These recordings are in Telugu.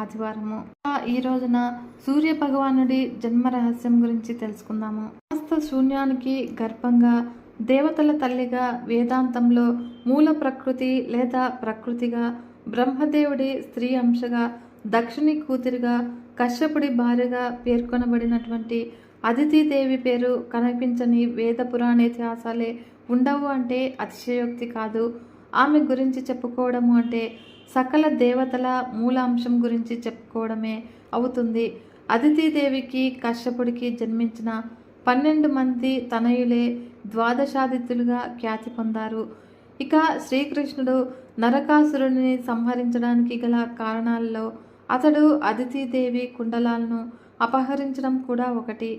ఆదివారము. ఈ రోజున సూర్య భగవానుడి జన్మ రహస్యం గురించి తెలుసుకుందాము. సమస్త శూన్యానికి గర్భంగా దేవతల తల్లిగా వేదాంతంలో మూల ప్రకృతి లేదా ప్రకృతిగా బ్రహ్మదేవుడి స్త్రీ అంశగా దక్షిణి కూతురిగా కశ్యపుడి భార్యగా పేర్కొనబడినటువంటి అదితిదేవి పేరు కనిపించని వేద పురాణ ఇతిహాసాలే ఉండవు అంటే అతిశయోక్తి కాదు. ఆమె గురించి చెప్పుకోవడము అంటే సకల దేవతల మూలాంశం గురించి చెప్పుకోవడమే అవుతుంది. అదితిదేవికి కశ్యపుడికి జన్మించిన పన్నెండు మంది తనయులే ద్వాదశాదిత్యులుగా ఖ్యాతి పొందారు. ఇక శ్రీకృష్ణుడు నరకాసురుడిని సంహరించడానికి గల కారణాల్లో అతడు అదితిదేవి కుండలాలను అపహరించడం కూడా ఒకటి.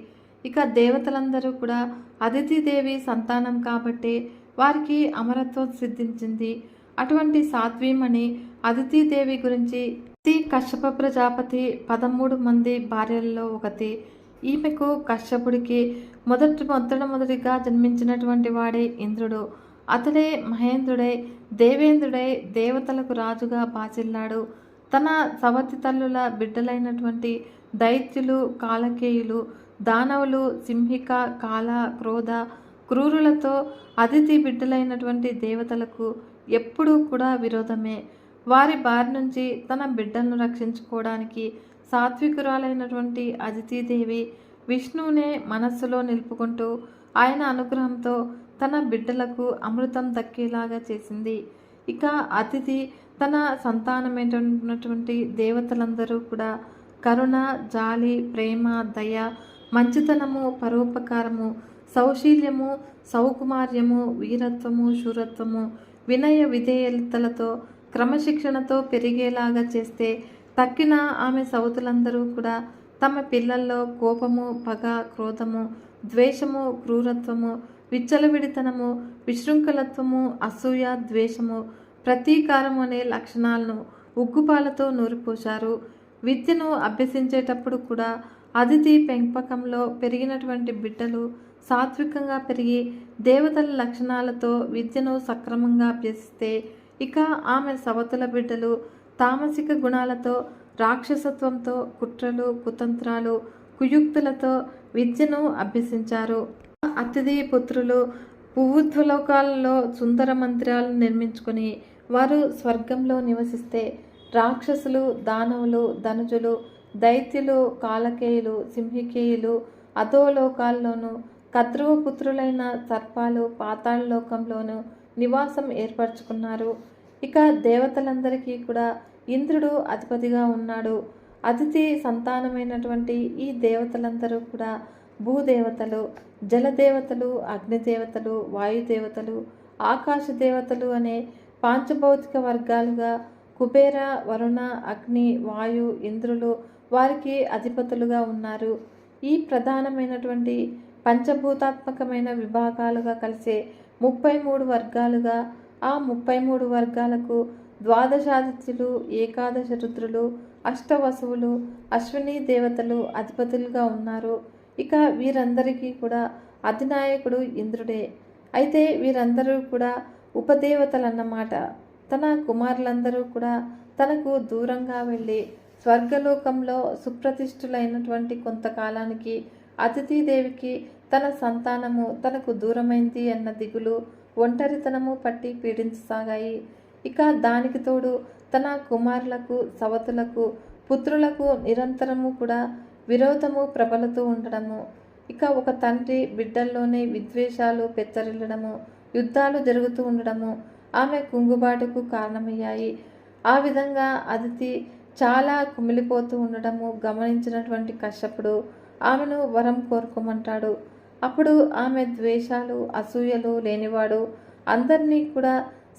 ఇక దేవతలందరూ కూడా అదితిదేవి సంతానం కాబట్టి వారికి అమరత్వం సిద్ధించింది. అటువంటి సాత్వీమణి అదితిదేవి గురించి శ్రీ కశ్యప ప్రజాపతి పదమూడు మంది భార్యల్లో ఒకటి. ఈమెకు కశ్యపుడికి మొదటి మొదట మొదటిగా జన్మించినటువంటి వాడే ఇంద్రుడు. అతడే మహేంద్రుడై దేవేంద్రుడై దేవతలకు రాజుగా బాచిల్లాడు తన సవతి తల్లుల బిడ్డలైనటువంటి దైత్యులు కాలకేయులు దానవులు సింహిక కాల క్రోధ క్రూరులతో అతిథి బిడ్డలైనటువంటి దేవతలకు ఎప్పుడూ కూడా విరోధమే. వారి బారి నుంచి తన బిడ్డలను రక్షించుకోవడానికి సాత్వికురాలైనటువంటి అదితిదేవి విష్ణువునే మనస్సులో నిలుపుకుంటూ ఆయన అనుగ్రహంతో తన బిడ్డలకు అమృతం దక్కేలాగా చేసింది. ఇక అతిథి తన సంతానమైనటువంటి దేవతలందరూ కూడా కరుణ జాలి ప్రేమ దయ మంచితనము పరోపకారము సౌశీల్యము సౌకుమార్యము వీరత్వము శూరత్వము వినయ విధేయతలతో క్రమశిక్షణతో పెరిగేలాగా చేస్తే తక్కిన ఆమె సౌతులందరూ కూడా తమ పిల్లల్లో కోపము పగ క్రోధము ద్వేషము క్రూరత్వము విచ్చలవిడితనము విశృంఖలత్వము అసూయ ద్వేషము ప్రతీకారం అనే లక్షణాలను ఉగ్గుపాలతో నూరిపోశారు. విద్యను అభ్యసించేటప్పుడు కూడా అతిథి పెంపకంలో పెరిగినటువంటి బిడ్డలు సాత్వికంగా పెరిగి దేవతల లక్షణాలతో విద్యను సక్రమంగా అభ్యసిస్తే ఇక ఆమె సవతుల బిడ్డలు తామసిక గుణాలతో రాక్షసత్వంతో కుట్రలు కుతంత్రాలు కుయుక్తులతో విద్యను అభ్యసించారు. అతిథి పుత్రులు పువ్వుత్వలోకాలలో సుందర మందిరాలను నిర్మించుకొని వారు స్వర్గంలో నివసిస్తే రాక్షసులు దానవులు ధనుజులు దైత్యులు కాలకేయులు సింహికేయులు అధోలోకాల్లోనూ కద్రువ పుత్రులైన సర్పాలు పాతాళలోకంలోనూ నివాసం ఏర్పరచుకున్నారు. ఇక దేవతలందరికీ కూడా ఇంద్రుడు అధిపతిగా ఉన్నాడు. అతిథి సంతానమైనటువంటి ఈ దేవతలందరూ కూడా భూదేవతలు జలదేవతలు అగ్నిదేవతలు వాయుదేవతలు ఆకాశ దేవతలు అనే పాంచభౌతిక వర్గాలుగా కుబేర వరుణ అగ్ని వాయు ఇంద్రులు వారికి అధిపతులుగా ఉన్నారు. ఈ ప్రధానమైనటువంటి పంచభూతాత్మకమైన విభాగాలుగా కలిసే ముప్పై మూడు వర్గాలుగా ఆ ముప్పై మూడు వర్గాలకు ద్వాదశాదిత్యులు ఏకాదశ రుద్రులు అష్టవసువులు అశ్విని దేవతలు అధిపతులుగా ఉన్నారు. ఇక వీరందరికీ కూడా అధినాయకుడు ఇంద్రుడే. అయితే వీరందరూ కూడా ఉపదేవతలన్నమాట. తన కుమారులందరూ కూడా తనకు దూరంగా వెళ్ళి స్వర్గలోకంలో సుప్రతిష్ఠులైనటువంటి కొంతకాలానికి అతిథిదేవికి తన సంతానము తనకు దూరమైంది అన్న దిగులు ఒంటరితనము పట్టి పీడించసాగాయి. ఇక దానికి తోడు తన కుమారులకు సవతులకు పుత్రులకు నిరంతరము కూడా విరోధము ప్రబలుతూ ఉండడము. ఇక ఒక తండ్రి బిడ్డల్లోనే విద్వేషాలు పెచ్చరిల్లడము యుద్ధాలు జరుగుతూ ఉండడము ఆమె కుంగుబాటుకు కారణమయ్యాయి. ఆ విధంగా అదితి చాలా కుమిలిపోతూ ఉండడము గమనించినటువంటి కశ్యపుడు ఆమెను వరం కోరుకోమంటాడు. అప్పుడు ఆమె ద్వేషాలు అసూయలు లేనివాడు అందరినీ కూడా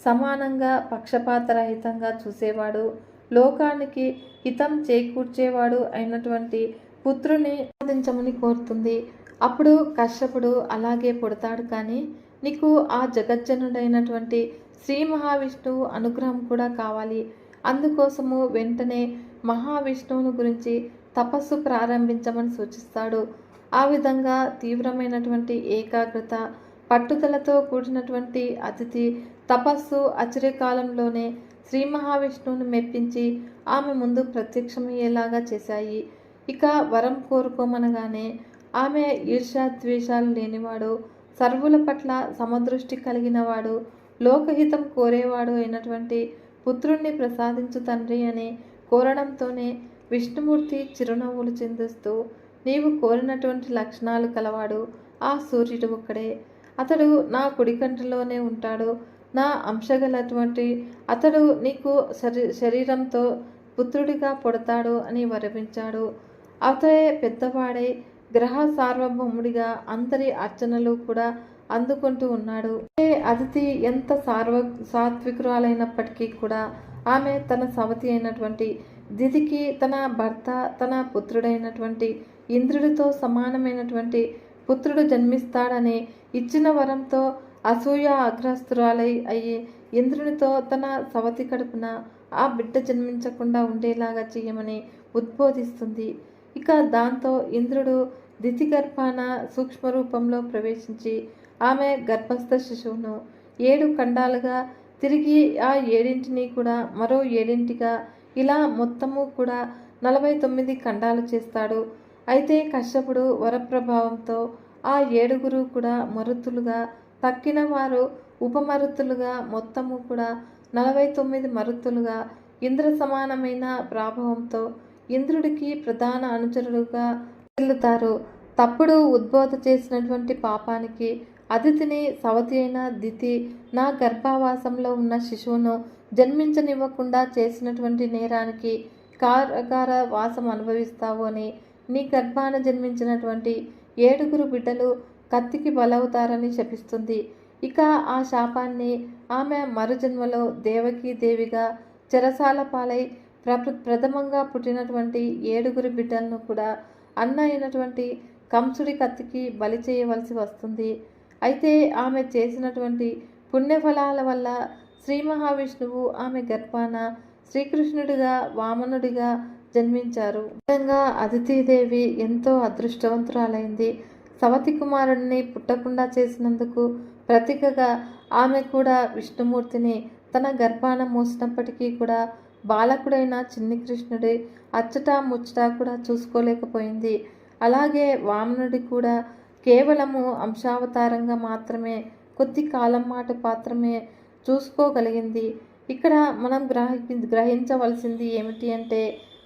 సమానంగా పక్షపాతరహితంగా చూసేవాడు లోకానికి హితం చేకూర్చేవాడు అయినటువంటి పుత్రుని సాధించమని కోరుతుంది. అప్పుడు కశ్యపుడు అలాగే పుడతాడు కానీ నీకు ఆ జగజ్జనుడైనటువంటి శ్రీ మహావిష్ణువు అనుగ్రహం కూడా కావాలి. అందుకోసము వెంటనే మహావిష్ణువుని గురించి తపస్సు ప్రారంభించమని సూచిస్తాడు. ఆ విధంగా తీవ్రమైనటువంటి ఏకాగ్రత పట్టుదలతో కూడినటువంటి అతిథి తపస్సు అచిరకాలంలోనే శ్రీ మహావిష్ణువుని మెప్పించి ఆమె ముందు ప్రత్యక్షమయ్యేలాగా చేశాయి. ఇక వరం కోరుకోమనగానే ఆమె ఈర్ష్యాద్వేషాలు లేనివాడు సర్వుల పట్ల సమదృష్టి కలిగినవాడు లోకహితం కోరేవాడు అయినటువంటి పుత్రుణ్ణి ప్రసాదించు తండ్రి అని కోరడంతోనే విష్ణుమూర్తి చిరునవ్వులు చిందిస్తూ నీవు కోరినటువంటి లక్షణాలు కలవాడు ఆ సూర్యుడు ఒక్కడే. అతడు నా కుడి కంటిలోనే ఉంటాడు నా అంశగలటువంటి అతడు నీకు శరీ శరీరంతో పుత్రుడిగా పుడతాడు అని వరవించాడు అతడే పెద్దవాడే గ్రహ సార్వభౌముడిగా అందరి అర్చనలు కూడా అందుకుంటూ ఉన్నాడు. అతిథి ఎంత సార్వ సాత్వికురాలైనప్పటికీ కూడా ఆమె తన సవతి అయినటువంటి దిదికి తన భర్త తన పుత్రుడైనటువంటి ఇంద్రుడితో సమానమైనటువంటి పుత్రుడు జన్మిస్తాడని ఇచ్చిన వరంతో అసూయ అగ్రస్తురాలై అయ్యి ఇంద్రునితో తన సవతి కడుపున ఆ బిడ్డ జన్మించకుండా ఉండేలాగా చేయమని ఉద్బోధిస్తుంది. ఇక దాంతో ఇంద్రుడు దితి గర్భాన సూక్ష్మ రూపంలో ప్రవేశించి ఆమె గర్భస్థ శిశువును ఏడు ఖండాలుగా తిరిగి ఆ ఏడింటిని కూడా మరో ఏడింటిగా ఇలా మొత్తము కూడా నలభై తొమ్మిది ఖండాలు చేస్తాడు. అయితే కశ్యపుడు వరప్రభావంతో ఆ ఏడుగురు కూడా మరుతులుగా తక్కిన వారు ఉపమరుతులుగా మొత్తము కూడా నలభై తొమ్మిది మరుతులుగా ఇంద్ర సమానమైన ప్రాభవంతో ఇంద్రుడికి ప్రధాన అనుచరుడుగా చెల్లుతారు తప్పుడు ఉద్బోధ చేసినటువంటి పాపానికి అతిథిని సవతి అయిన దితి నా గర్భావాసంలో ఉన్న శిశువును జన్మించనివ్వకుండా చేసినటువంటి నేరానికి కారకార వాసం అనుభవిస్తావు అని నీ గర్భాన జన్మించినటువంటి ఏడుగురు బిడ్డలు కత్తికి బలవుతారని శపిస్తుంది. ఇక ఆ శాపాన్ని ఆమె మరుజన్మలో దేవకీ దేవిగా చెరసాల పాలై ప్ర ప్రథమంగా పుట్టినటువంటి ఏడుగురు బిడ్డలను కూడా అన్న అయినటువంటి కంసుడి కత్తికి బలి చేయవలసి వస్తుంది. అయితే ఆమె చేసినటువంటి పుణ్యఫలాల వల్ల శ్రీ మహావిష్ణువు ఆమె గర్భాన శ్రీకృష్ణుడిగా వామనుడిగా జన్మించారు. నిజంగా అదితిదేవి ఎంతో అదృష్టవంతురాలైంది. సవతి కుమారుడిని పుట్టకుండా చేసినందుకు ప్రతీకగా ఆమె కూడా విష్ణుమూర్తిని తన గర్భాన మోసినప్పటికీ కూడా బాలకుడైన చిన్ని కృష్ణుడి అచ్చట ముచ్చట కూడా చూసుకోలేకపోయింది. అలాగే వామనుడి కూడా కేవలము అంశావతారంగా మాత్రమే కొద్ది కాలం మాట మాత్రమే చూసుకోగలిగింది. ఇక్కడ మనం గ్రహి గ్రహించవలసింది ఏమిటి అంటే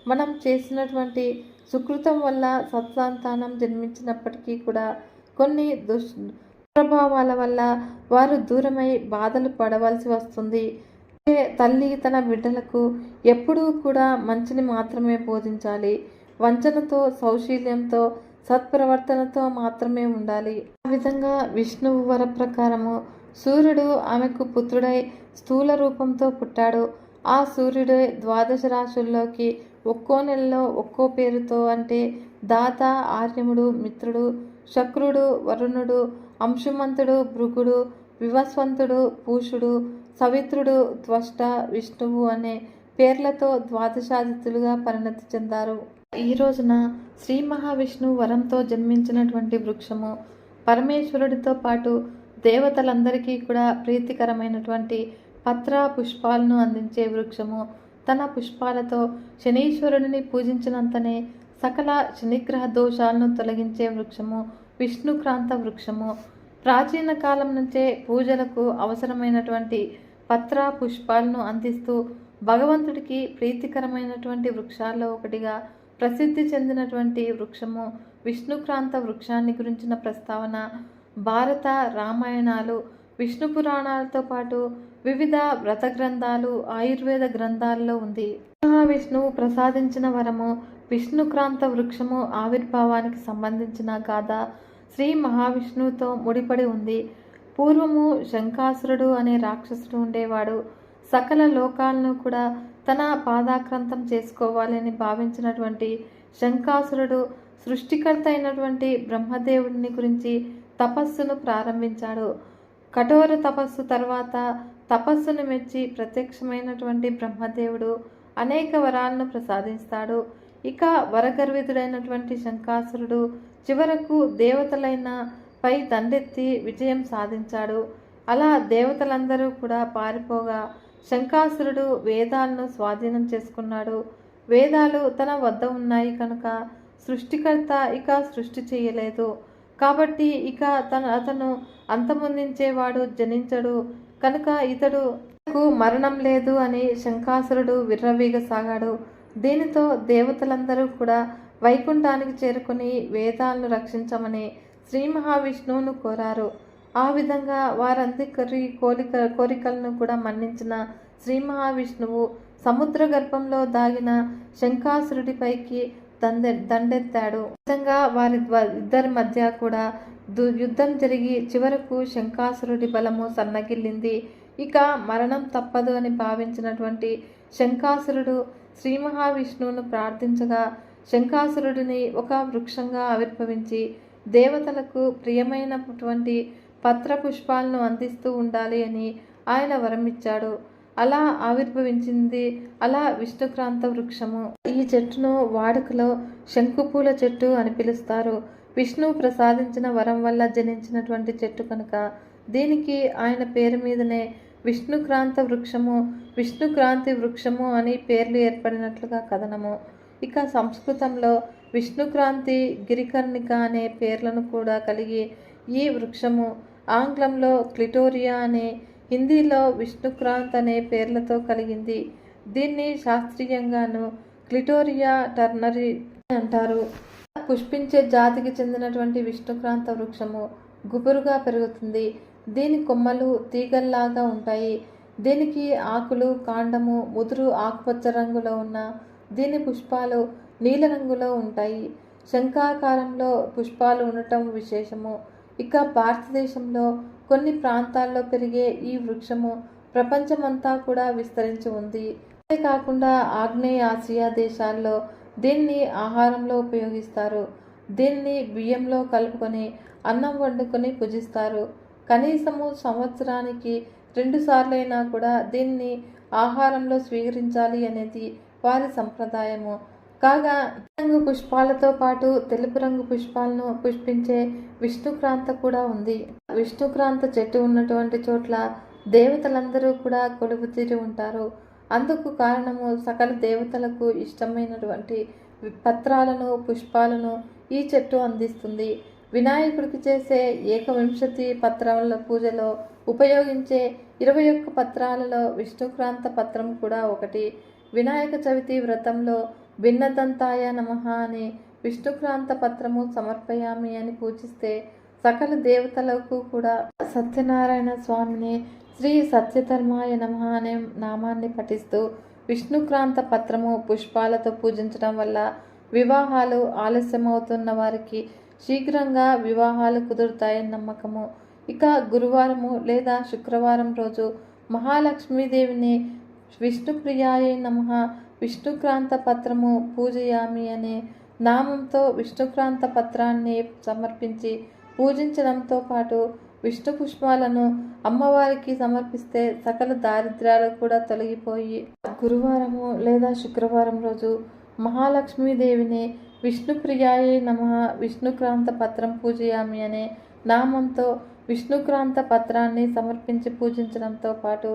మనం చేసినటువంటి సుకృతం వల్ల సత్సంతానం జన్మించినప్పటికీ కూడా కొన్ని దుష్ ప్రభావాల వల్ల వారు దూరమై బాధలు పడవలసి వస్తుంది. తల్లి తన బిడ్డలకు ఎప్పుడూ కూడా మంచిని మాత్రమే బోధించాలి. వంచనతో సౌశీల్యంతో సత్ప్రవర్తనతో మాత్రమే ఉండాలి. ఆ విధంగా విష్ణువు వర ప్రకారము సూర్యుడు ఆమెకు పుత్రుడై స్థూల రూపంతో పుట్టాడు. ఆ సూర్యుడే ద్వాదశ రాశుల్లోకి ఒక్కో నెలలో ఒక్కో పేరుతో అంటే దాత ఆర్యముడు మిత్రుడు శక్రుడు వరుణుడు అంశుమంతుడు భృగుడు వివస్వంతుడు పూషుడు సవిత్రుడు త్వష్ట విష్ణువు అనే పేర్లతో ద్వాదశాదిత్యులుగా పరిణతి చెందారు. ఈ రోజున శ్రీ మహావిష్ణువు వరంతో జన్మించినటువంటి వృక్షము పరమేశ్వరుడితో పాటు దేవతలందరికీ కూడా ప్రీతికరమైనటువంటి పత్ర పుష్పాలను అందించే వృక్షము తన పుష్పాలతో శనీశ్వరుడిని పూజించినంతనే సకల శనిగ్రహ దోషాలను తొలగించే వృక్షము విష్ణుక్రాంత వృక్షము. ప్రాచీన కాలం నుంచే పూజలకు అవసరమైనటువంటి పత్ర పుష్పాలను అందిస్తూ భగవంతుడికి ప్రీతికరమైనటువంటి వృక్షాల్లో ఒకటిగా ప్రసిద్ధి చెందినటువంటి వృక్షము విష్ణుక్రాంత వృక్షాన్ని గురించిన ప్రస్తావన భారత రామాయణాలు విష్ణు పురాణాలతో పాటు వివిధ వ్రత గ్రంథాలు ఆయుర్వేద గ్రంథాల్లో ఉంది. మహావిష్ణువు ప్రసాదించిన వరము విష్ణుక్రాంత వృక్షము ఆవిర్భావానికి సంబంధించిన గాథ శ్రీ మహావిష్ణువుతో ముడిపడి ఉంది. పూర్వము శంకాసురుడు అనే రాక్షసుడు ఉండేవాడు. సకల లోకాలను కూడా తన పాదాక్రాంతం చేసుకోవాలని భావించినటువంటి శంకాసురుడు సృష్టికర్త అయినటువంటి బ్రహ్మదేవుడిని గురించి తపస్సును ప్రారంభించాడు. కఠోర తపస్సు తర్వాత తపస్సును మెచ్చి ప్రత్యక్షమైనటువంటి బ్రహ్మదేవుడు అనేక వరాలను ప్రసాదిస్తాడు. ఇక వరగర్వితుడైనటువంటి శంకాసురుడు చివరకు దేవతలైన పై దండెత్తి విజయం సాధించాడు. అలా దేవతలందరూ కూడా పారిపోగా శంకాసురుడు వేదాలను స్వాధీనం చేసుకున్నాడు. వేదాలు తన వద్ద ఉన్నాయి కనుక సృష్టికర్త ఇక సృష్టి చేయలేదు. కాబట్టి ఇక తన అతను అంతమొందించేవాడు జనించడు. కనుక ఇతడు మరణం లేదు అని శంకాసురుడు విర్రవీగసాగాడు. దీనితో దేవతలందరూ కూడా వైకుంఠానికి చేరుకుని వేదాలను రక్షించమని శ్రీ మహావిష్ణువును కోరారు. ఆ విధంగా వారందరి కోరిక కోరికలను కూడా మన్నించిన శ్రీ మహావిష్ణువు సముద్ర గర్భంలో దాగిన శంకాసురుడిపైకి దండె దండెత్తాడు. నిజంగా వారి ఇద్దరి మధ్య కూడా దు- యుద్ధం జరిగి చివరకు శంకాసురుడి బలము సన్నగిల్లింది. ఇక మరణం తప్పదు అని భావించినటువంటి శంకాసురుడు శ్రీ మహావిష్ణువును ప్రార్థించగా శంకాసురుడిని ఒక వృక్షంగా ఆవిర్భవించి దేవతలకు ప్రియమైనటువంటి పత్ర పుష్పాలను అందిస్తూ ఉండాలి అని ఆయన వరమిచ్చాడు. అలా ఆవిర్భవించింది. అలా విష్ణుక్రాంత వృక్షము. ఈ చెట్టును వాడుకలో శంకుపూల చెట్టు అని పిలుస్తారు. విష్ణువు ప్రసాదించిన వరం వల్ల జనించినటువంటి చెట్టు కనుక దీనికి ఆయన పేరు మీదనే విష్ణుక్రాంత వృక్షము విష్ణుక్రాంతి వృక్షము అని పేర్లు ఏర్పడినట్లుగా కథనము. ఇక సంస్కృతంలో విష్ణుక్రాంతి గిరికర్ణిక అనే పేర్లను కూడా కలిగి ఈ వృక్షము ఆంగ్లంలో క్లిటోరియా అనే హిందీలో విష్ణుక్రాంత్ అనే పేర్లతో కలిగింది. దీన్ని శాస్త్రీయంగాను క్లిటోరియా టర్నరీ అని అంటారు పుష్పించే జాతికి చెందినటువంటి విష్ణుక్రాంత వృక్షము గుబురుగా పెరుగుతుంది. దీని కొమ్మలు తీగల్లాగా ఉంటాయి. దీనికి ఆకులు కాండము ముదురు ఆకుపచ్చ రంగులో ఉన్న దీని పుష్పాలు నీలరంగులో ఉంటాయి. శంఖాకారంలో పుష్పాలు ఉండటం విశేషము. ఇక భారతదేశంలో కొన్ని ప్రాంతాల్లో పెరిగే ఈ వృక్షము ప్రపంచమంతా కూడా విస్తరించి ఉంది. అంతేకాకుండా ఆగ్నేయ ఆసియా దేశాల్లో దీన్ని ఆహారంలో ఉపయోగిస్తారు. దీన్ని బియ్యంలో కలుపుకొని అన్నం వండుకొని పూజిస్తారు. కనీసము సంవత్సరానికి రెండు సార్లైనా కూడా దీన్ని ఆహారంలో స్వీకరించాలి అనేది వారి సంప్రదాయము. కాగా రంగు పుష్పాలతో పాటు తెలుపు రంగు పుష్పాలను పుష్పించే విష్ణుక్రాంత కూడా ఉంది. విష్ణుక్రాంత చెట్టు ఉన్నటువంటి చోట్ల దేవతలందరూ కూడా కొలువు తీరి ఉంటారు. అందుకు కారణము సకల దేవతలకు ఇష్టమైనటువంటి పత్రాలను పుష్పాలను ఈ చెట్టు అందిస్తుంది. వినాయకుడికి చేసే ఏకవింశతి పత్రాల పూజలో ఉపయోగించే ఇరవై ఒక్క పత్రాలలో విష్ణుక్రాంత పత్రం కూడా ఒకటి. వినాయక చవితి వ్రతంలో భిన్నదంతాయ నమ అని విష్ణుక్రాంత పత్రము సమర్పయామి అని పూజిస్తే సకల దేవతలకు కూడా సత్యనారాయణ స్వామిని శ్రీ సత్యధర్మాయ నమ అనే నామాన్ని పఠిస్తూ విష్ణుక్రాంత పత్రము పుష్పాలతో పూజించడం వల్ల వివాహాలు ఆలస్యమవుతున్న వారికి శీఘ్రంగా వివాహాలు కుదురుతాయని నమ్మకము. ఇక గురువారము లేదా శుక్రవారం రోజు మహాలక్ష్మీదేవిని విష్ణుప్రియాయ నమః విష్ణుక్రాంత పత్రము పూజయామి అనే నామంతో విష్ణుక్రాంత పత్రాన్ని సమర్పించి పూజించడంతో పాటు విష్ణు పుష్పాలను అమ్మవారికి సమర్పిస్తే సకల దారిద్ర్యాలు కూడా తొలగిపోయి గురువారము లేదా శుక్రవారం రోజు మహాలక్ష్మీదేవిని విష్ణుప్రియాయ నమ విష్ణుక్రాంత పత్రం పూజయామి అనే నామంతో విష్ణుక్రాంత పత్రాన్ని సమర్పించి పూజించడంతో పాటు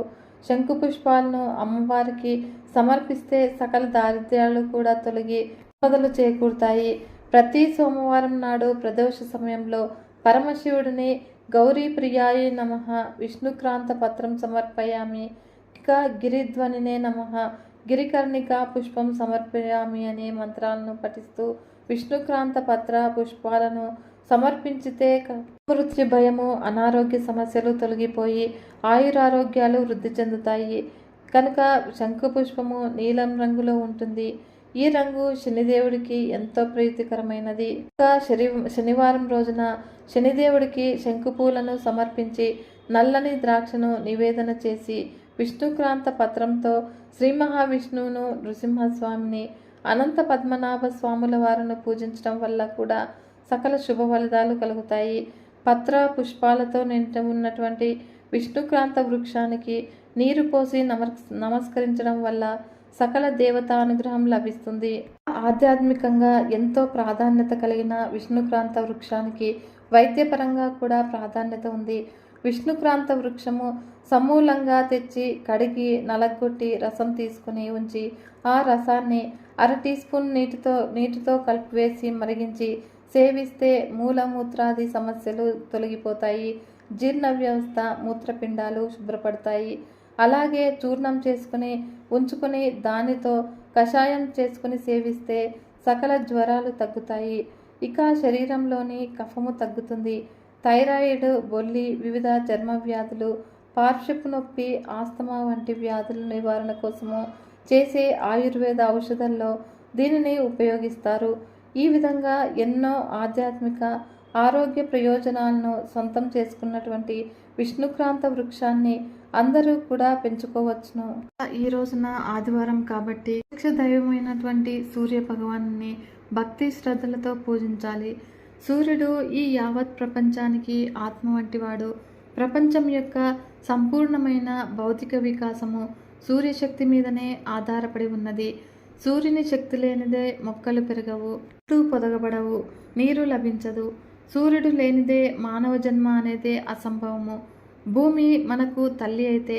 శంకు పుష్పాలను అమ్మవారికి సమర్పిస్తే సకల దారిద్ర్యాలు కూడా తొలగి సంపదలు చేకూరుతాయి. ప్రతి సోమవారం నాడు ప్రదోష సమయంలో పరమశివుడిని గౌరీ ప్రియాయ నమ విష్ణుక్రాంత పత్రం సమర్పయామి. ఇక గిరిధ్వనినే నమ గిరికర్ణిక పుష్పం సమర్పయామి అనే మంత్రాలను పఠిస్తూ విష్ణుక్రాంత పత్ర పుష్పాలను సమర్పించితే మృత్యు భయము అనారోగ్య సమస్యలు తొలగిపోయి ఆయురారోగ్యాలు వృద్ధి చెందుతాయి. కనుక శంఖపుష్పము నీలం రంగులో ఉంటుంది. ఈ రంగు శనిదేవుడికి ఎంతో ప్రీతికరమైనది. ఇంకా శని శనివారం రోజున శనిదేవుడికి శంకుపూలను సమర్పించి నల్లని ద్రాక్షను నివేదన చేసి విష్ణుక్రాంత పత్రంతో శ్రీ మహావిష్ణువును నృసింహస్వామిని అనంత పద్మనాభ స్వాముల వారిని పూజించడం వల్ల కూడా సకల శుభ ఫలితాలు కలుగుతాయి. పత్ర పుష్పాలతో నిండి ఉన్నటువంటి విష్ణుక్రాంత వృక్షానికి నీరు పోసి నమస్కరించడం వల్ల సకల దేవతా అనుగ్రహం లభిస్తుంది. ఆధ్యాత్మికంగా ఎంతో ప్రాధాన్యత కలిగిన విష్ణుక్రాంత వృక్షానికి వైద్యపరంగా కూడా ప్రాధాన్యత ఉంది. విష్ణుక్రాంత వృక్షము సమూలంగా తెచ్చి కడిగి నలగొట్టి రసం తీసుకుని ఉంచి ఆ రసాన్ని అర టీ స్పూన్ నీటితో నీటితో కలిపివేసి మరిగించి సేవిస్తే మూలమూత్రాది సమస్యలు తొలగిపోతాయి. జీర్ణ వ్యవస్థ మూత్రపిండాలు శుభ్రపడతాయి. అలాగే చూర్ణం చేసుకుని ఉంచుకుని దానితో కషాయం చేసుకుని సేవిస్తే సకల జ్వరాలు తగ్గుతాయి. ఇక శరీరంలోని కఫము తగ్గుతుంది. థైరాయిడ్ బొల్లి వివిధ చర్మ వ్యాధులు పార్శ్వపు నొప్పి ఆస్తమా వంటి వ్యాధుల నివారణ కోసము చేసే ఆయుర్వేద ఔషధంలో దీనిని ఉపయోగిస్తారు. ఈ విధంగా ఎన్నో ఆధ్యాత్మిక ఆరోగ్య ప్రయోజనాలను సొంతం చేసుకున్నటువంటి విష్ణుక్రాంత వృక్షాన్ని అందరూ కూడా పెంచుకోవచ్చును. ఈ రోజున ఆదివారం కాబట్టి ప్రత్యక్ష దైవమైనటువంటి సూర్య భగవాన్ని భక్తి శ్రద్ధలతో పూజించాలి. సూర్యుడు ఈ యావత్ ప్రపంచానికి ఆత్మ వంటివాడు. ప్రపంచం యొక్క సంపూర్ణమైన భౌతిక వికాసము సూర్యశక్తి మీదనే ఆధారపడి ఉన్నది. సూర్యుని శక్తి లేనిదే మొక్కలు పెరగవు. చెట్లు పొదగబడవు నీరు లభించదు. సూర్యుడు లేనిదే మానవ జన్మ అనేదే అసంభవము. భూమి మనకు తల్లి అయితే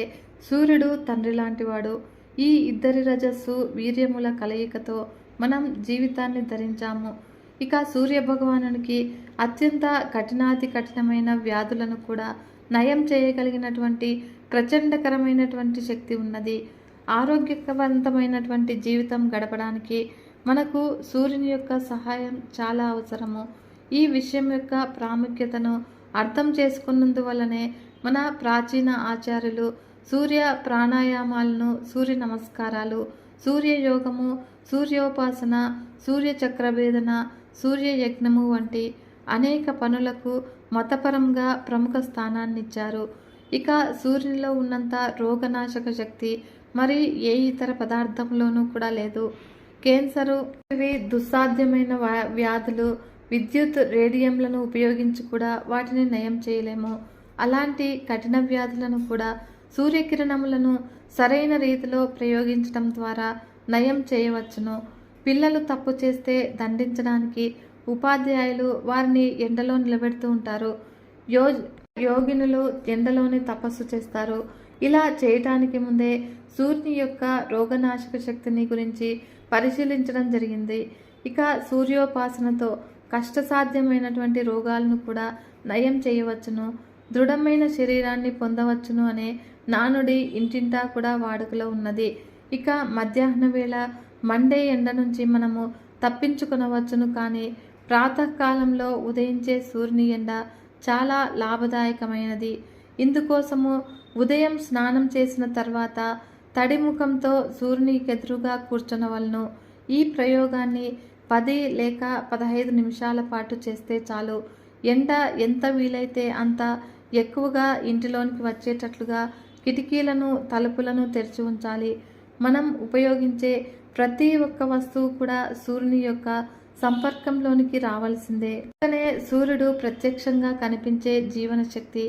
సూర్యుడు తండ్రి లాంటివాడు. ఈ ఇద్దరి రజస్సు వీర్యముల కలయికతో మనం జీవితాన్ని ధరించాము. ఇక సూర్య భగవానునికి అత్యంత కఠినాతి కఠినమైన వ్యాధులను కూడా నయం చేయగలిగినటువంటి ప్రచండకరమైనటువంటి శక్తి ఉన్నది. ఆరోగ్యవంతమైనటువంటి జీవితం గడపడానికి మనకు సూర్యుని యొక్క సహాయం చాలా అవసరము. ఈ విషయం యొక్క ప్రాముఖ్యతను అర్థం చేసుకున్నందువలనే మన ప్రాచీన ఆచార్యులు సూర్య ప్రాణాయామాలను సూర్య నమస్కారాలు సూర్య యోగము సూర్యోపాసన సూర్య చక్రభేదన సూర్య యజ్ఞము వంటి అనేక పనులకు మతపరంగా ప్రముఖ స్థానాన్నిచ్చారు. ఇక సూర్యునిలో ఉన్నంత రోగనాశక శక్తి మరి ఏ ఇతర పదార్థంలోనూ కూడా లేదు. కేన్సరు ఇవి దుస్సాధ్యమైన వ్యా- వ్యాధులు. విద్యుత్ రేడియంలను ఉపయోగించి కూడా వాటిని నయం చేయలేము. అలాంటి కఠిన వ్యాధులను కూడా సూర్యకిరణములను సరైన రీతిలో ప్రయోగించడం ద్వారా నయం చేయవచ్చును. పిల్లలు తప్పు చేస్తే దండించడానికి ఉపాధ్యాయులు వారిని ఎండలో నిలబెడుతూ ఉంటారు. యో యోగినులు ఎండలోనే తపస్సు చేస్తారు. ఇలా చేయటానికి ముందే సూర్యుని యొక్క రోగనాశక శక్తిని గురించి పరిశీలించడం జరిగింది. ఇక సూర్యోపాసనతో కష్టసాధ్యమైనటువంటి రోగాలను కూడా నయం చేయవచ్చును దృఢమైన శరీరాన్ని పొందవచ్చును అనే నానుడి ఇంటింటా కూడా వాడుకలో ఉన్నది. ఇక మధ్యాహ్న వేళ మండే ఎండ నుంచి మనము తప్పించుకునవచ్చును కానీ ప్రాతకాలంలో ఉదయించే సూర్యుని ఎండ చాలా లాభదాయకమైనది. ఇందుకోసము ఉదయం స్నానం చేసిన తర్వాత తడి ముఖంతో సూర్యునికి ఎదురుగా వలన ఈ ప్రయోగాన్ని పది లేక పదహైదు నిమిషాల పాటు చేస్తే చాలు. ఎండ ఎంత వీలైతే అంత ఎక్కువగా ఇంటిలోనికి వచ్చేటట్లుగా కిటికీలను తలుపులను తెరిచి ఉంచాలి. మనం ఉపయోగించే ప్రతి ఒక్క వస్తువు కూడా సూర్యుని యొక్క సంపర్కంలోనికి రావాల్సిందే. అలానే సూర్యుడు ప్రత్యక్షంగా కనిపించే జీవన శక్తి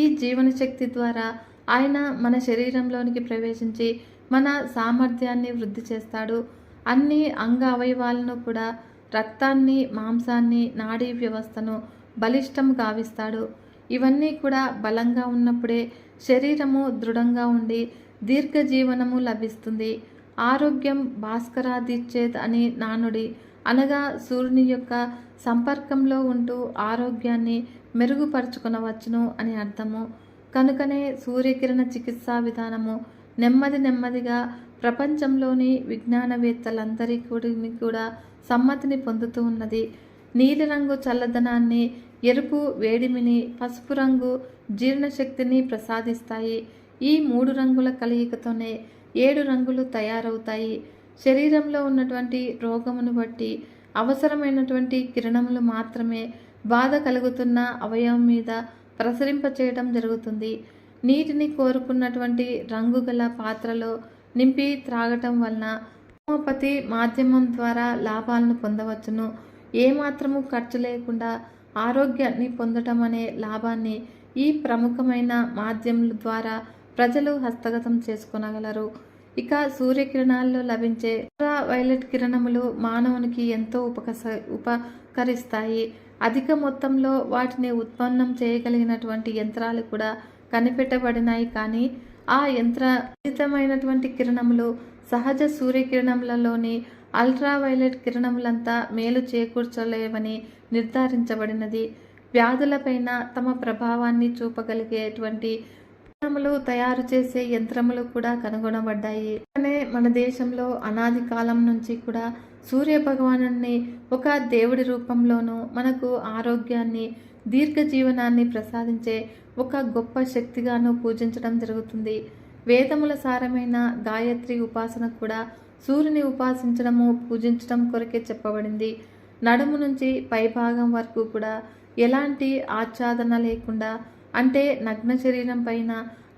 ఈ జీవన శక్తి ద్వారా ఆయన మన శరీరంలోనికి ప్రవేశించి మన సామర్థ్యాన్ని వృద్ధి చేస్తాడు. అన్ని అంగ అవయవాలను కూడా రక్తాన్ని మాంసాన్ని నాడీ వ్యవస్థను బలిష్టం గావిస్తాడు. ఇవన్నీ కూడా బలంగా ఉన్నప్పుడే శరీరము దృఢంగా ఉండి దీర్ఘజీవనము లభిస్తుంది. ఆరోగ్యం భాస్కరాదిచ్చేత్ అని నానుడి అనగా సూర్యుని యొక్క సంపర్కంలో ఉంటూ ఆరోగ్యాన్ని మెరుగుపరుచుకొనవచ్చును అని అర్థము. కనుకనే సూర్యకిరణ చికిత్సా విధానము నెమ్మది నెమ్మదిగా ప్రపంచంలోని విజ్ఞానవేత్తలందరికీ కూడా సమ్మతిని పొందుతూ ఉన్నది. నీలిరంగు చల్లదనాన్ని ఎరుపు వేడిమిని పసుపు రంగు జీర్ణశక్తిని ప్రసాదిస్తాయి. ఈ మూడు రంగుల కలయికతోనే ఏడు రంగులు తయారవుతాయి. శరీరంలో ఉన్నటువంటి రోగమును బట్టి అవసరమైనటువంటి కిరణములు మాత్రమే బాధ కలుగుతున్న అవయవం మీద ప్రసరింపచేయడం జరుగుతుంది. నీటిని కోరుకున్నటువంటి రంగు గల పాత్రలో నింపి త్రాగటం వలన హోమోపతి మాధ్యమం ద్వారా లాభాలను పొందవచ్చును. ఏమాత్రము ఖర్చు లేకుండా ఆరోగ్యాన్ని పొందటం అనే లాభాన్ని ఈ ప్రముఖమైన మాధ్యముల ద్వారా ప్రజలు హస్తగతం చేసుకొనగలరు. ఇక సూర్యకిరణాల్లో లభించే వైలెట్ కిరణములు మానవునికి ఎంతో ఉపకస ఉపకరిస్తాయి. అధిక మొత్తంలో వాటిని ఉత్పన్నం చేయగలిగినటువంటి యంత్రాలు కూడా కనిపెట్టబడినాయి. కానీ ఆ యంత్రమైనటువంటి కిరణములు సహజ సూర్యకిరణములలోని అల్ట్రావైలెట్ కిరణములంతా మేలు చేకూర్చలేవని నిర్ధారించబడినది. వ్యాధులపైన తమ ప్రభావాన్ని చూపగలిగేటువంటి కిరణములు తయారు చేసే యంత్రములు కూడా కనుగొనబడ్డాయి. అనే మన దేశంలో అనాది కాలం నుంచి కూడా సూర్యభగవాను ఒక దేవుడి రూపంలోనూ మనకు ఆరోగ్యాన్ని దీర్ఘ జీవనాన్ని ప్రసాదించే ఒక గొప్ప శక్తిగాను పూజించడం జరుగుతుంది. వేదముల సారమైన గాయత్రి ఉపాసన కూడా సూర్యుని ఉపాసించడము పూజించడం కొరకే చెప్పబడింది. నడుము నుంచి పైభాగం వరకు కూడా ఎలాంటి ఆచ్ఛాదన లేకుండా అంటే నగ్న శరీరం పైన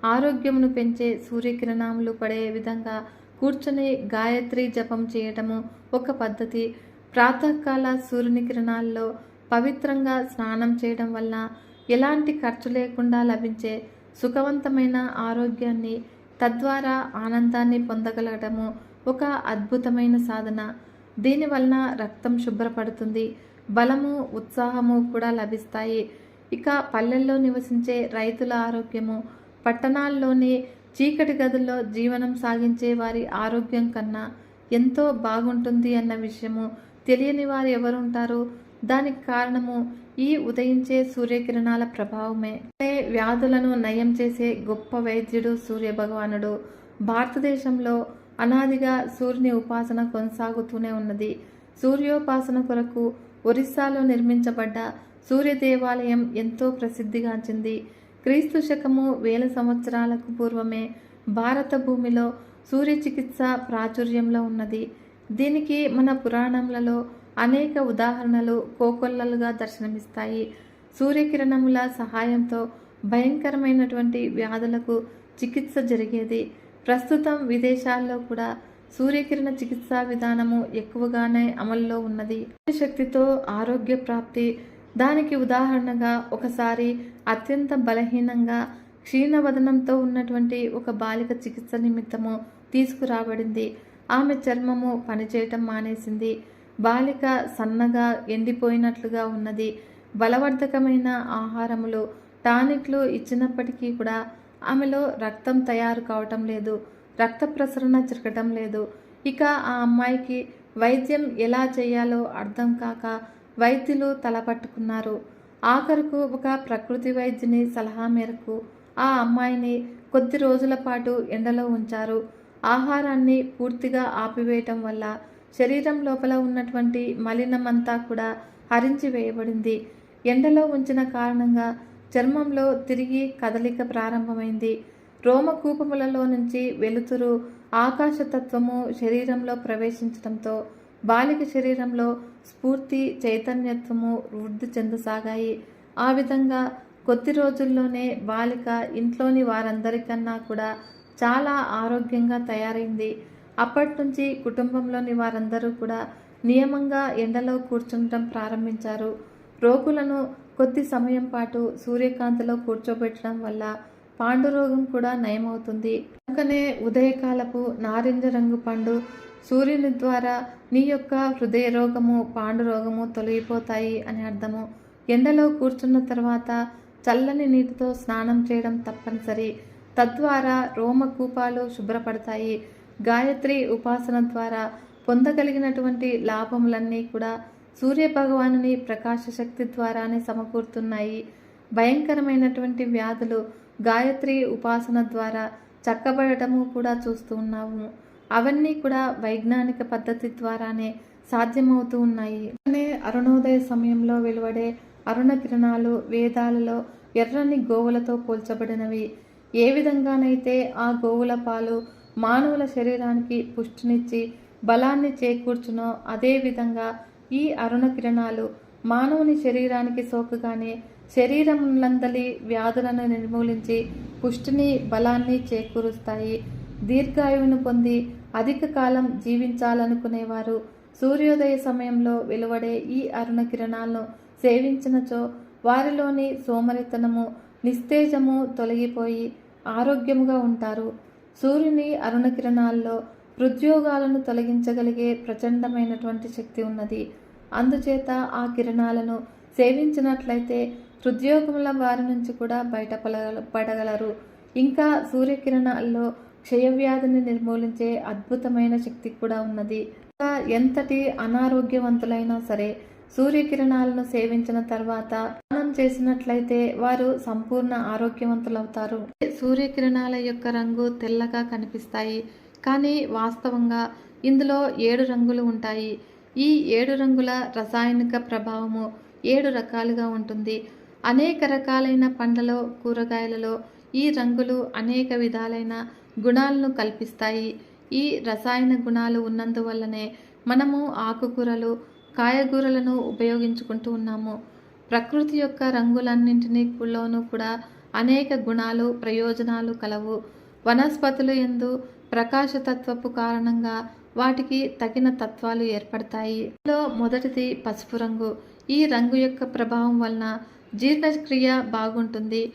ఆరోగ్యమును పెంచే సూర్యకిరణాములు పడే విధంగా కూర్చొని గాయత్రి జపం చేయటము ఒక పద్ధతి. ప్రాతకాల సూర్యుని కిరణాల్లో పవిత్రంగా స్నానం చేయడం వల్ల ఎలాంటి ఖర్చు లేకుండా లభించే సుఖవంతమైన ఆరోగ్యాన్ని తద్వారా ఆనందాన్ని పొందగలగటము ఒక అద్భుతమైన సాధన. దీనివలన రక్తం శుభ్రపడుతుంది బలము ఉత్సాహము కూడా లభిస్తాయి. ఇక పల్లెల్లో నివసించే రైతుల ఆరోగ్యము పట్టణాల్లోని చీకటి గదుల్లో జీవనం సాగించే వారి ఆరోగ్యం కన్నా ఎంతో బాగుంటుంది అన్న విషయము తెలియని వారు ఎవరుంటారు? దానికి కారణము ఈ ఉదయించే సూర్యకిరణాల ప్రభావమే. అంటే వ్యాధులను నయం చేసే గొప్ప వైద్యుడు సూర్య భగవానుడు భారతదేశంలో అనాదిగా సూర్యుని ఉపాసన కొనసాగుతూనే ఉన్నది. సూర్యోపాసన కొరకు ఒరిస్సాలో నిర్మించబడ్డ సూర్య దేవాలయం ఎంతో ప్రసిద్ధిగాంచింది. క్రీస్తు శకము వేల సంవత్సరాలకు పూర్వమే భారత భూమిలో సూర్య చికిత్స ప్రాచుర్యంలో ఉన్నది. దీనికి మన పురాణములలో అనేక ఉదాహరణలు కోకొల్లలుగా దర్శనమిస్తాయి. సూర్యకిరణముల సహాయంతో భయంకరమైనటువంటి వ్యాధులకు చికిత్స జరిగేది. ప్రస్తుతం విదేశాల్లో కూడా సూర్యకిరణ చికిత్సా విధానము ఎక్కువగానే అమల్లో ఉన్నది. శక్తితో ఆరోగ్య ప్రాప్తి దానికి ఉదాహరణగా ఒకసారి అత్యంత బలహీనంగా క్షీణవదనంతో ఉన్నటువంటి ఒక బాలిక చికిత్స నిమిత్తము తీసుకురాబడింది. ఆమె చర్మము పనిచేయటం మానేసింది. బాలిక సన్నగా ఎండిపోయినట్లుగా ఉన్నది. బలవర్ధకమైన ఆహారములు టానిక్లు ఇచ్చినప్పటికీ కూడా ఆమెలో రక్తం తయారు కావటం లేదు. రక్త ప్రసరణ జరగటం లేదు. ఇక ఆ అమ్మాయికి వైద్యం ఎలా చేయాలో అర్థం కాక వైద్యులు తలపట్టుకున్నారు. ఆఖరుకు ఒక ప్రకృతి వైద్యుని సలహా మేరకు ఆ అమ్మాయిని కొద్ది రోజుల పాటు ఎండలో ఉంచారు. ఆహారాన్ని పూర్తిగా ఆపివేయటం వల్ల శరీరం లోపల ఉన్నటువంటి మలినమంతా కూడా హరించి వేయబడింది. ఎండలో ఉంచిన కారణంగా చర్మంలో తిరిగి కదలిక ప్రారంభమైంది. రోమకూపములలో నుంచి వెలుతురు ఆకాశతత్వము శరీరంలో ప్రవేశించడంతో బాలిక శరీరంలో స్ఫూర్తి చైతన్యత్వము వృద్ధి చెందసాగాయి. ఆ విధంగా కొద్ది రోజుల్లోనే బాలిక ఇంట్లోని వారందరికన్నా కూడా చాలా ఆరోగ్యంగా తయారైంది. అప్పటి నుంచి కుటుంబంలోని వారందరూ కూడా నియమంగా ఎండలో కూర్చుండటం ప్రారంభించారు. రోగులను కొద్ది సమయం పాటు సూర్యకాంతిలో కూర్చోబెట్టడం వల్ల పాండురోగం కూడా నయమవుతుంది. కనుకనే ఉదయకాలపు నారింజ రంగు పండు సూర్యుని ద్వారా నీ యొక్క హృదయ రోగము పాండురోగము తొలగిపోతాయి అని అర్థము. ఎండలో కూర్చున్న తర్వాత చల్లని నీటితో స్నానం చేయడం తప్పనిసరి. తద్వారా రోమకూపాలు శుభ్రపడతాయి. గాయత్రి ఉపాసన ద్వారా పొందగలిగినటువంటి లాభములన్నీ కూడా సూర్య భగవానుని ప్రకాశ శక్తి ద్వారానే సమకూరుతున్నాయి. భయంకరమైనటువంటి వ్యాధులు గాయత్రి ఉపాసన ద్వారా చక్కబడటము కూడా చూస్తూ ఉన్నాము. అవన్నీ కూడా వైజ్ఞానిక పద్ధతి ద్వారానే సాధ్యమవుతూ ఉన్నాయి. అనే అరుణోదయ సమయంలో వెలువడే అరుణ కిరణాలు వేదాలలో ఎర్రని గోవులతో పోల్చబడినవి. ఏ విధంగానైతే ఆ గోవుల పాలు మానవుల శరీరానికి పుష్టినిచ్చి బలాన్ని చేకూర్చునో అదేవిధంగా ఈ అరుణ కిరణాలు మానవుని శరీరానికి సోకగానే శరీరములందలి వ్యాధులను నిర్మూలించి పుష్టిని బలాన్ని చేకూరుస్తాయి. దీర్ఘాయువును పొంది అధిక కాలం జీవించాలనుకునేవారు. సూర్యోదయ సమయంలో వెలువడే ఈ అరుణ కిరణాలను సేవించినచో వారిలోని సోమరితనము నిస్తేజము తొలగిపోయి ఆరోగ్యముగా ఉంటారు. సూర్యుని అరుణ కిరణాల్లో హృద్యోగాలను తొలగించగలిగే ప్రచండమైనటువంటి శక్తి ఉన్నది. అందుచేత ఆ కిరణాలను సేవించినట్లయితే హృద్యోగముల వారి నుంచి కూడా బయటపడగల పడగలరు. ఇంకా సూర్యకిరణాల్లో క్షయవ్యాధిని నిర్మూలించే అద్భుతమైన శక్తి కూడా ఉన్నది. ఇంకా ఎంతటి అనారోగ్యవంతులైనా సరే సూర్యకిరణాలను సేవించిన తర్వాత స్నానం చేసినట్లయితే వారు సంపూర్ణ ఆరోగ్యవంతులవుతారు. సూర్యకిరణాల యొక్క రంగు తెల్లగా కనిపిస్తాయి. కానీ వాస్తవంగా ఇందులో ఏడు రంగులు ఉంటాయి. ఈ ఏడు రంగుల రసాయనిక ప్రభావము ఏడు రకాలుగా ఉంటుంది. అనేక రకాలైన పండ్లలో కూరగాయలలో ఈ రంగులు అనేక విధాలైన గుణాలను కల్పిస్తాయి. ఈ రసాయన గుణాలు ఉన్నందువల్లనే మనము ఆకుకూరలు కాయగూరలను ఉపయోగించుకుంటూ ఉన్నాము. ప్రకృతి యొక్క రంగులన్నింటినీలోనూ కూడా అనేక గుణాలు ప్రయోజనాలు కలవు. వనస్పతులు ఎందు ప్రకాశతత్వపు కారణంగా వాటికి తగిన తత్వాలు ఏర్పడతాయి. ఇందులో మొదటిది పసుపు రంగు. ఈ రంగు యొక్క ప్రభావం వలన జీర్ణక్రియ బాగుంటుంది.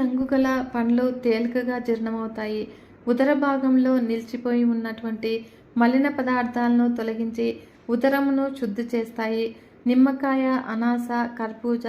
రంగు గల పండ్లు తేలికగా జీర్ణమవుతాయి. ఉదర భాగంలో నిలిచిపోయి ఉన్నటువంటి మలిన పదార్థాలను తొలగించి ఉదరమును శుద్ధి చేస్తాయి. నిమ్మకాయ అనాస కర్బూజ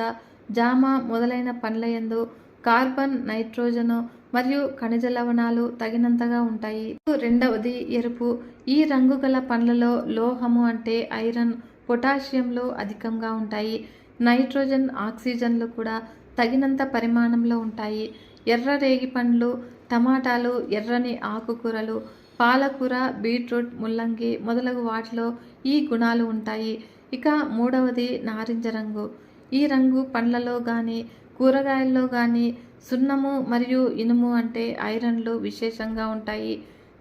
జామ మొదలైన పండ్ల యందు కార్బన్ నైట్రోజను మరియు ఖనిజ లవణాలు తగినంతగా ఉంటాయి. రెండవది ఎరుపు. ఈ రంగు గల పండ్లలో లోహము అంటే ఐరన్ పొటాషియంలు అధికంగా ఉంటాయి. నైట్రోజన్ ఆక్సిజన్లు కూడా తగినంత పరిమాణంలో ఉంటాయి. ఎర్ర రేగి పండ్లు టమాటాలు ఎర్రని ఆకుకూరలు పాలకూర బీట్రూట్ ముల్లంగి మొదలగు వాటిలో ఈ గుణాలు ఉంటాయి. ఇక మూడవది నారింజ రంగు. ఈ రంగు పండ్లలో కానీ కూరగాయల్లో కానీ సున్నము మరియు ఇనుము అంటే ఐరన్లు విశేషంగా ఉంటాయి.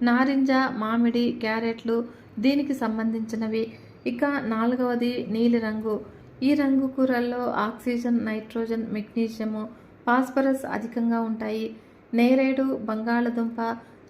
నారింజ మామిడి క్యారెట్లు దీనికి సంబంధించినవి. ఇక నాలుగవది నీలిరంగు ఈ రంగు కూరల్లో ఆక్సిజన్ నైట్రోజన్ మెగ్నీషియము ఫాస్ఫరస్ అధికంగా ఉంటాయి. నేరేడు బంగాళదుంప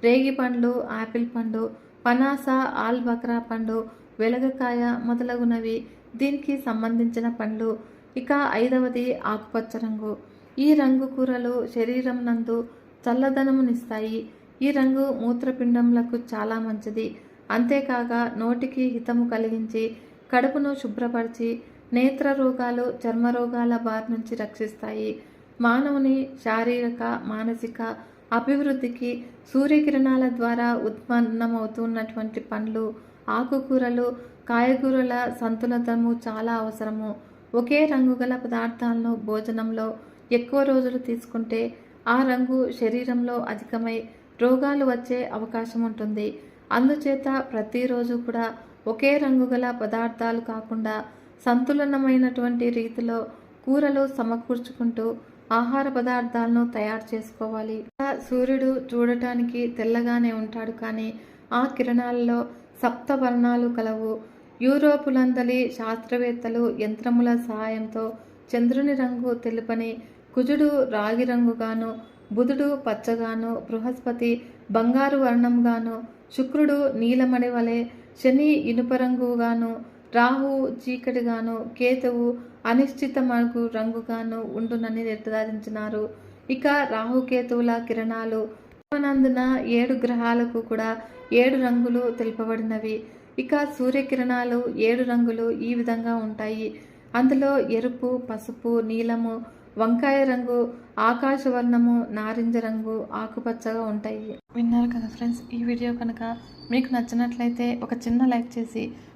రేగి పండ్లు ఆపిల్ పండు పనాస ఆల్బక్రా పండు వెలగకాయ మొదలగునవి దీనికి సంబంధించిన పండ్లు. ఇక ఐదవది ఆకుపచ్చ రంగు. ఈ రంగు కూరలు శరీరం నందు చల్లదనమునిస్తాయి. ఈ రంగు మూత్రపిండములకు చాలా మంచిది. అంతేకాక నోటికి హితము కలిగించి కడుపును శుభ్రపరిచి నేత్ర రోగాలు చర్మ రోగాల బారి నుంచి రక్షిస్తాయి. మానవుని శారీరక మానసిక అభివృద్ధికి సూర్యకిరణాల ద్వారా ఉత్పన్నమవుతున్నటువంటి పండ్లు ఆకుకూరలు కాయగూరల సంతులతము చాలా అవసరము. ఒకే రంగు గల పదార్థాలను భోజనంలో ఎక్కువ రోజులు తీసుకుంటే ఆ రంగు శరీరంలో అధికమై రోగాలు వచ్చే అవకాశం ఉంటుంది. అందుచేత ప్రతిరోజు కూడా ఒకే రంగు గల పదార్థాలు కాకుండా సంతులనమైనటువంటి రీతిలో కూరలు సమకూర్చుకుంటూ ఆహార పదార్థాలను తయారు చేసుకోవాలి. సూర్యుడు చూడటానికి తెల్లగానే ఉంటాడు కానీ ఆ కిరణాల్లో సప్త వర్ణాలు కలవు. యూరోపులందలి శాస్త్రవేత్తలు యంత్రముల సహాయంతో చంద్రుని రంగు తెలుపని కుజుడు రాగి రంగుగాను బుధుడు పచ్చగాను బృహస్పతి బంగారు వర్ణంగాను శుక్రుడు నీలమణి వలె శని ఇనుప రంగుగాను రాహు చీకటిగాను కేతువు అనిశ్చితమగు రంగుగాను ఉండునని నిర్ధారించినారు. ఇక రాహుకేతువుల కిరణాలు నందున ఏడు గ్రహాలకు కూడా ఏడు రంగులు తెలుపబడినవి. ఇక సూర్యకిరణాలు ఏడు రంగులు ఈ విధంగా ఉంటాయి. అందులో ఎరుపు పసుపు నీలము వంకాయ రంగు ఆకాశవర్ణము నారింజ రంగు ఆకుపచ్చగా ఉంటాయి. విన్నారు కదా ఫ్రెండ్స్ ఈ వీడియో కనుక మీకు నచ్చినట్లయితే ఒక చిన్న లైక్ చేసి